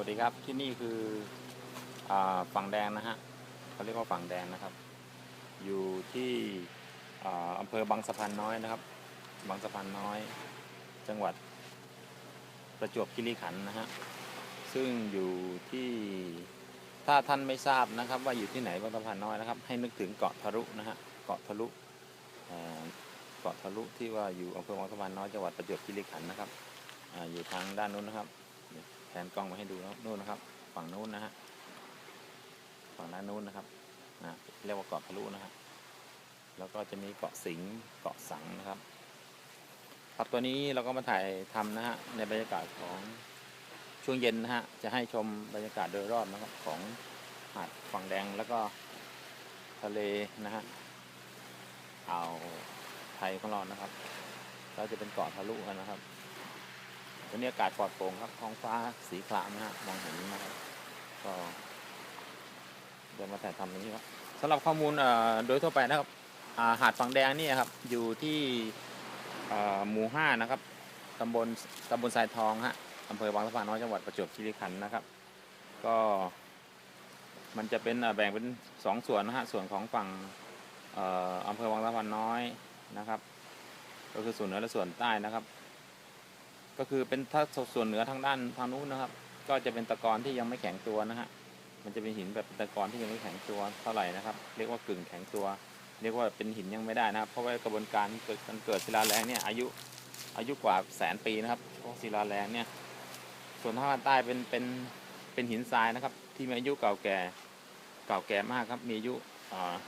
วัสดีครับที่นี่คืออฝั่งแดงนะฮะเขาเรียกว่าฝั่งแดงนะครับ อยู่ที่อ่าอำเภอบางสะพานน้อยนะครับ บางสะพานน้อย จังหวัดประจวบคีรีขันธ์นะฮะซึ่งอยู่ที่ถ้าท่านไม่ทราบนะครับ ว่าอยู่ที่ไหนบางสะพานน้อยนะครับ ให้นึกถึงเกาะทะลุนะฮะเกาะทะลุเกาะทะลุที่ว่าอยู่อำเภอบางสะพานน้อยจังหวัดประจวบคีรีขันธ์นะครับออยู่ทางด้านนู้นนะครับ นกล้องมาให้ดูแล้วนู่นนะครับ ฝั่งนู้นนะฮะฝั่งด้านนู้นนะครับนะเรียกว่าเกาะทะลุนะฮะแล้วก็จะมีเกาะสิงเกาะสังนะครับ ครับตัวนี้เราก็มาถ่ายทำนะฮะในบรรยากาศของช่วงเย็นนะฮะจะให้ชมบรรยากาศโดยรอบนะครับของหาดฝั่งแดงแล้วก็ทะเลนะฮะอ่าวไทยของเรานะครับ เราจะเป็นเกาะทะลุกันนะครับ วันนี้อากาศปลอดโปร่งครับท้องฟ้าสีครามนะฮะมองเห็นนะครับก็เดี๋ยวมาถ่ายทำตรงนี้ครับสำหรับข้อมูลโดยทั่วไปนะครับาหาดฝั่งแดงนี่ครับอยู่ที่หมู่ห้านะครับตำบลตำบลทรายทองฮะอำเภอบางสะพานน้อยจังหวัดประจวบคีรีขันธ์นะครับ ก็มันจะเป็นแบ่งเป็นสองส่วนนะฮะส่วนของฝั่งอำเภอบางสะพานน้อยนะครับ ก็คือส่วนเหนือและส่วนใต้นะครับ ก็คือเป็นถ้าส่วนเหนือทางด้านทางนู้นนะครับ ก็จะเป็นตะกอนที่ยังไม่แข็งตัวนะฮะมันจะเป็นหินแบบตะกอนที่ยังไม่แข็งตัวเท่าไหร่นะครับ เรียกว่ากึ่งแข็งตัว เรียกว่าเป็นหินยังไม่ได้นะครับ เพราะว่ากระบวนการเกิดการเกิดศิลาแรงเนี่ยอายุอายุกว่าแสนปีนะครับเพราะศิลาแรงเนี่ยส่วนทางภาคใต้เป็นเป็นเป็นหินทรายนะครับ ที่มีอายุเก่าแก่เก่าแก่มากครับมีอายุ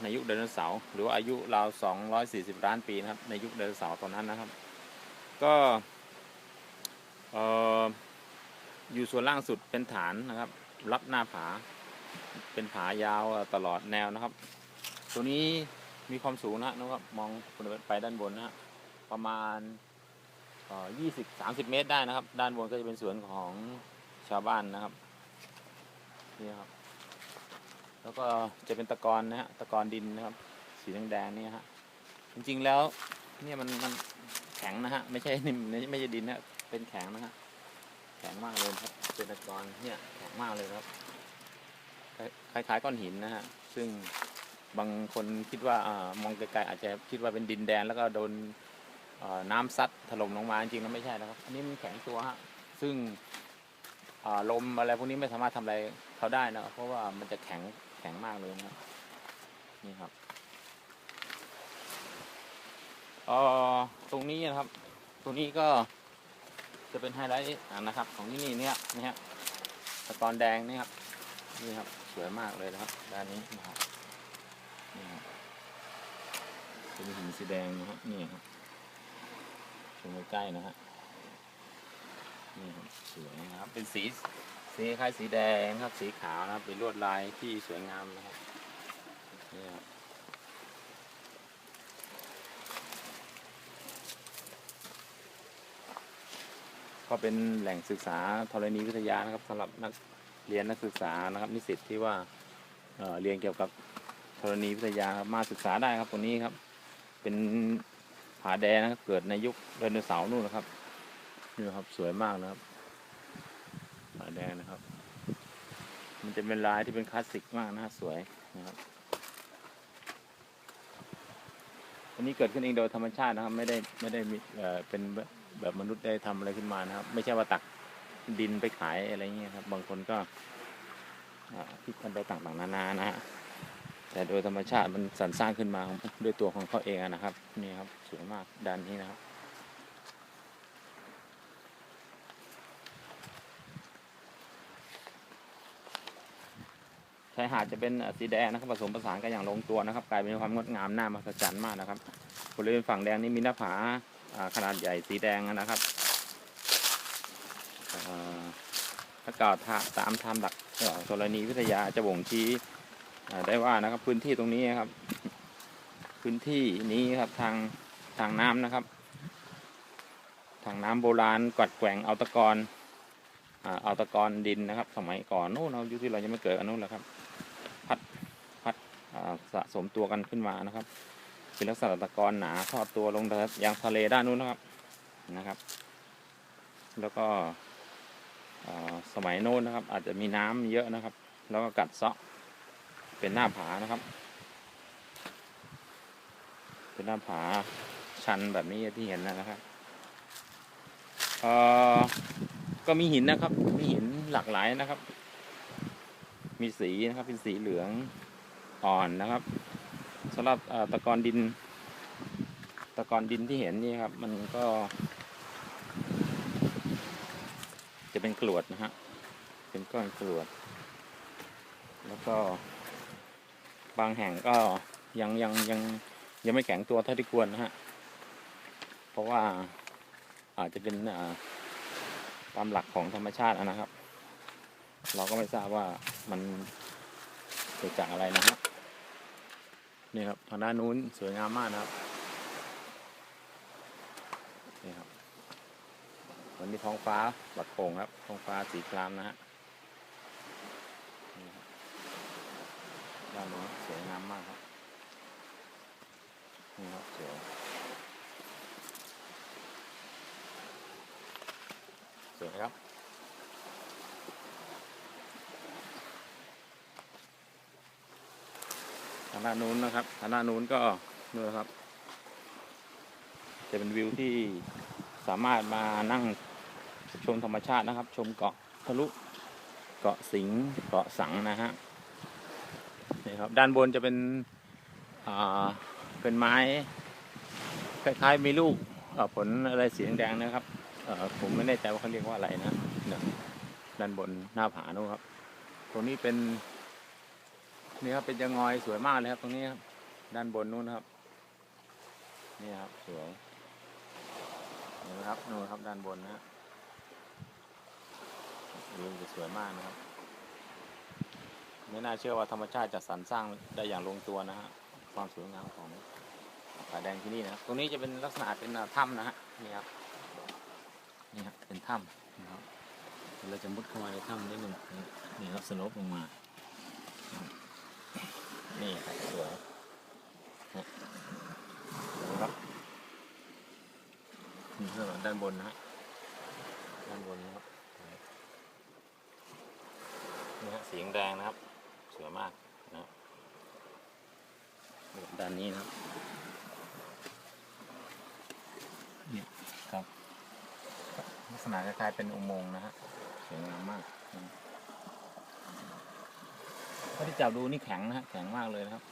ในยุคไดโนเสาร์หรือว่าอายุราว240 ล้านปีนะครับในยุคไดโนเสาร์ตอนนั้นนะครับ ก็ อยู่ส่วนล่างสุดเป็นฐานนะครับ รับหน้าผา เป็นผายาวตลอดแนวนะครับ ตัวนี้มีความสูงนะนะครับ มองไปด้านบนนะฮะประมาณยี่สิบสามสิบเมตรได้นะครับ ด้านบนก็จะเป็นสวนของชาวบ้านนะครับนี่ครับ แล้วก็จะเป็นตะกอนนะฮะตะกอนดินนะครับ สีแดงๆนี่ฮะจริงๆแล้วเนี่ยมันมันแข็งนะฮะไม่ใช่นิ่มไม่ใช่ดินนะ เป็นแข็งนะฮะแข็งมากเลยครับเป็นตะกอนเนี่ยแข็งมากเลยครับ คล้ายๆก้อนหินนะฮะซึ่งบางคนคิดว่าอมองไกลๆอาจจะคิดว่าเป็นดินแดน แล้วก็โดนน้ำซัดถล่มลงมาจริงๆแล้วไม่ใช่นะครับ อันนี้มันแข็งตัวฮะซึ่งลมอะไรพวกนี้ไม่สามารถทำอะไรเขาได้นะเพราะว่ามันจะแข็งแข็งมากเลยนะนี่ครับอ่อตรงนี้นะครับ ตรงนี้ก็ จะเป็นไฮไลท์นะครับ ของที่นี่เนี่ยนี่ฮะตะกอนแดงนี่ครับนี่ครับสวยมากเลยนะครับ ด้านนี้นะครับนี่ครับเป็นหินสีแดงนะฮะนี่ครับชมใกล้ๆนะฮะนี่ครับสวยนะครับ เป็นสีสีคล้ายสีแดงครับสีขาวนะครับเป็นลวดลายที่สวยงามนะครับนี่ครับ ก็เป็นแหล่งศึกษาธรณีวิทยานะครับสำหรับนักเรียนนักศึกษานะครับนิสิตที่ว่าเเรียนเกี่ยวกับธรณีวิทยามาศึกษาได้ครับตรงนี้ครับ เป็นผาแดงนะครับเกิดในยุคไดโนเสาร์นู่นนะครับนี่ครับสวยมากนะครับผาแดงนะครับ มันจะเป็นลายที่เป็นคลาสสิกมากนะสวยนะครับอันนี้เกิดขึ้นเองโดยธรรมชาตินะครับ ไม่ได้ไม่ได้มีเป็น แบบมนุษย์ได้ทำอะไรขึ้นมานะครับ ไม่ใช่ว่าตักดินไปขายอะไรเงี้ยครับ บางคนก็คิดกันไปต่างๆนานานะฮะแต่โดยธรรมชาติมันสรรสร้างขึ้นมาด้วยตัวของเขาเองนะครับนี่ครับสวยมากด้านนี้นะครับชายหาดจะเป็นสีแดงนะครับผสมผสานกันอย่างลงตัวนะครับ กลายเป็นความงดงามน่ามหัศจรรย์มากนะครับบริเวณฝั่งแดงนี่มีหน้าผา ขนาดใหญ่สีแดงนะครับถ้ากล่าวตาตามทามหลักเอ่อธรณีวิทยาจะบ่งชี้ได้ว่านะครับพื้นที่ตรงนี้ครับ พื้นที่นี้ครับทางทางน้ำนะครับ ทางน้ำโบราณกัดแกว่งเอาตะกอนอ่าเอาตะกอนดินนะครับ สมัยก่อนนู้นเราอยู่ที่เรายังไม่เกิดอันนู้นแหละครับ พัดพัดสะสมตัวกันขึ้นมานะครับ เป็นลักษณะตะกอนหนาทอดตัวลงยังทะเลด้านนู้นนะครับนะครับ แล้วก็สมัยโน้นนะครับ อาจจะมีน้ำเยอะนะครับ แล้วก็กัดเซาะเป็นหน้าผานะครับ เป็นหน้าผาชันแบบนี้ที่เห็นนะครับเออก็มีหินนะครับ มีหินหลากหลายนะครับ มีสีนะครับ เป็นสีเหลืองอ่อนนะครับำหรับตะกอนดิน ตะกอนดินที่เห็นนี่ครับ มันก็ จะเป็นกรวดนะฮะเป็นก้อนกรวด แล้วก็ บางแห่งก็ยังยังยังยังไม่แข็งตัวเท่าที่ควรนะฮะเพราะว่าอาจจะเป็นอ่าตามหลักของธรรมชาตินะครับ เราก็ไม่ทราบว่ามันเกิดจากอะไรนะครับ นี่ครับทางด้านนู้นสวยงามมากนะครับนี่ครับวันนี้ท้องฟ้าบัดโป่งครับท้องฟ้าสีครามนะฮะนี่ครับด้านโน้นสวยงามมากครับนี่ครับสวยสวยครับางด้านนู้นนะครับทางด้านนู้นก็นู่นนะครับ จะเป็นวิวที่สามารถมานั่งชมธรรมชาตินะครับ ชมเกาะทะลุเกาะสิงห์เกาะสังนะฮะนี่ครับด้านบนจะเป็นอ่าเป็นไม้คล้ายๆมีลูกผลอะไรสีแดงๆนะครับผมไม่แน่ใจว่าเขาเรียกว่าอะไรนะด้านบนหน้าผาโน้นครับตรงนี้เป็น นี่ครับเป็นจะงอยสวยมากเลยครับตรงนี้ครับด้านบนนู้นครับ นี่ครับสวยเห็นไหมครับนู่นครับด้านบนนะฮะวิวจะสวยมากนะครับไม่น่าเชื่อว่าธรรมชาติจะสรรสร้างได้อย่างลงตัวนะฮะความสวยงามของผาแดงที่นี่นะครับตรงนี้จะเป็นลักษณะเป็นถ้ำนะฮะนี่ครับนี่ครับเป็นถ้ำนะครับเราจะมุดเข้ามาในถ้ำนิดหนึ่งนี่ครับสโลปลงมา นี่ครับสวยนะดูครับนี่คือด้านบนนะฮะด้านบนนะครับนี่ฮะสีแดงนะครับ สวยมากนะครับด้านนี้นะครับนี่ครับ ลักษณะคล้ายๆเป็นอุโมงค์นะฮะสวยงามมากนะ ถ้าที่จับดูนี่แข็งนะฮะแข็งมากเลยนะครับ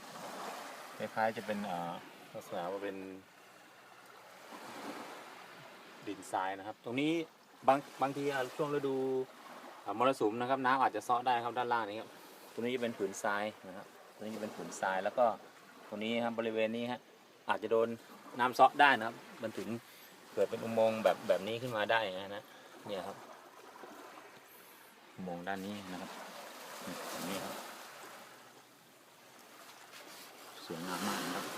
คล้ายๆจะเป็นเออลักษณะว่าเป็น ดินทรายนะครับ ตรงนี้บางบางทีช่วงฤดูมรสุมนะครับน้ำอาจจะซาะได้ครับด้านล่างนี้ครับตรงนี้จะเป็นผืนทรายนะครับตรงนี้จะเป็นผืนทรายแล้วก็ตรงนี้ครับบริเวณนี้ฮะอาจจะโดนน้ำซาะได้นะครับ มันถึงเกิดเป็นอุโมงค์แบบแบบนี้ขึ้นมาได้นะนะเนี่ยครับอุโมงค์ด้านนี้นะครับนี่ยตรงนี้ครับ สวยงามมากครับ